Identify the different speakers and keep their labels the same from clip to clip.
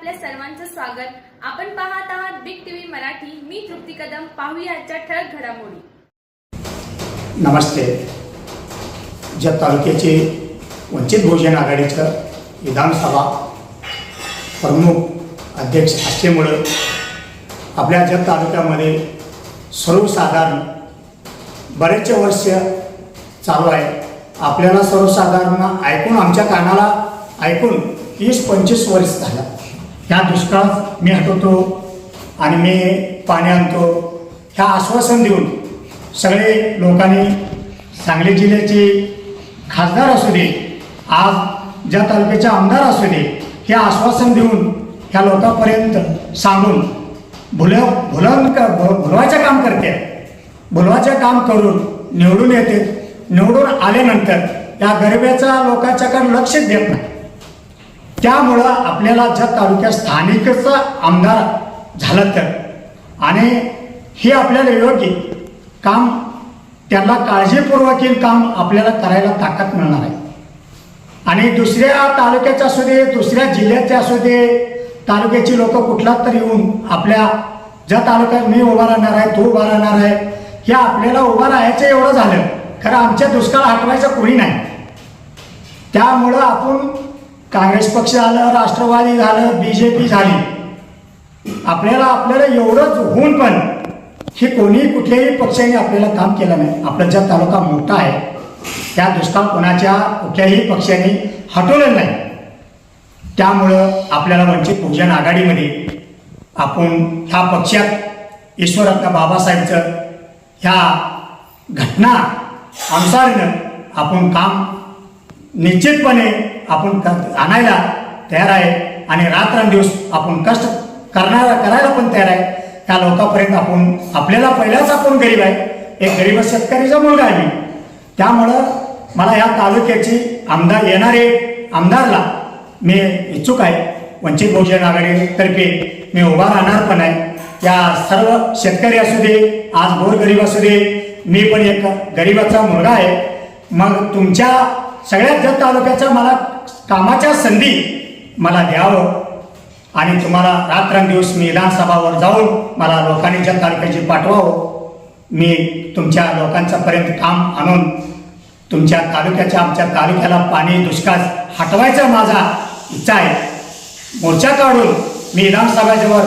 Speaker 1: आपल्या सर्वांचं स्वागत. आपण पाहत आहात बिग टीव्ही मराठी. मी तृप्ती कदम. पाहूया आजच्या ठळक घडामोडी.
Speaker 2: नमस्ते. ज्या तालुक्याचे वंचित बहुजन आघाडीचं विधानसभा प्रमुख अध्यक्ष असल्यामुळं आपल्या जत तालुक्यामध्ये सर्वसाधारण बरेचसे वर्ष चालू आहे. आपल्याला सर्वसाधारण ऐकून आमच्या कानाला ऐकून वीस पंचवीस वर्ष झालं. ह्या दुष्काळात मी हटवतो आणि मी पाणी आणतो. ह्या आश्वासन देऊन सगळे लोकांनी सांगली जिल्ह्याचे खासदार असू दे आज ज्या तालुक्याचे आमदार असू दे हे आश्वासन देऊन ह्या लोकांपर्यंत सांगून भुल भुलन भुलवायचं काम करते. भुलवायचं काम करून निवडून येते. निवडून आल्यानंतर या गरिबाच्या लोकांच्याकडे लक्षच देत नाही. त्यामुळं आपल्याला ज्या तालुक्यात स्थानिकचा आमदार झालं तर. आणि हे आपल्याला योग्य काम त्यांना काळजीपूर्वक काम आपल्याला करायला ताकद मिळणार आहे. आणि दुसऱ्या तालुक्याचे असू दे दुसऱ्या जिल्ह्याचे असू दे तालुक्याची लोक कुठला तरी येऊन आपल्या ज्या तालुक्यात मी उभा राहणार आहे तू उभा राहणार आहे हे आपल्याला उभा राहायचं एवढं झालं. खरं आमच्या दुष्काळ हटवायचं कोणी नाही. त्यामुळं आपण काँग्रेस पक्ष झालं राष्ट्रवादी झालं बी जे पी झाली. आपल्याला आपल्याला एवढंच होऊन पण हे कोणी कुठल्याही पक्षाने आपल्याला काम केलं नाही. आपला ज्या तालुका मोठा आहे त्या दुष्काळ कोणाच्या कुठल्याही पक्षाने हटवलं नाही. त्यामुळं आपल्याला वंचित बहुजन आघाडीमध्ये आपण ह्या पक्षात ईश्वररत्न बाबासाहेबचं ह्या घटना अनुसारनं आपण काम निश्चितपणे आपण आणायला तयार आहे आणि रात्रंदिवस आपण कष्ट करणारा करायला पण तयार आहे. त्या लोकांपर्यंत आपण आपल्याला पहिलाच आपण गरीब आहे. एक गरीब शेतकरीचा मुलगा आहे मी. त्यामुळं मला या तालुक्याची आमदार येणारे आमदारला मी इच्छुक आहे. वंचित बहुजन आघाडीतर्फे मी उभा राहणार पण आहे. या सर्व शेतकरी असू दे आज गोरगरीब असू दे मी पण एक गरीबाचा मुलगा आहे. मग तुमच्या सगळ्यात जत तालुक्याच्या मला कामाच्या संधी मला द्यावं. आणि तुम्हाला रात्रंदिवस मी विधानसभावर जाऊन मला लोकांनी जत तालुक्याची पाठवावं. मी तुमच्या लोकांच्या पर्यंत काम आणून तुमच्या तालुक्याच्या आमच्या तालुक्याला पाणी दुष्काळ हटवायचा माझा इच्छा आहे. मोर्चा काढून मी विधानसभाजवळ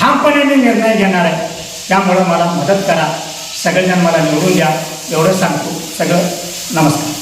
Speaker 2: ठामपणे मी निर्णय घेणार आहे. त्यामुळं मला मदत करा. सगळेजण मला निवडून द्या. एवढं सांगतो. सगळं नमस्कार.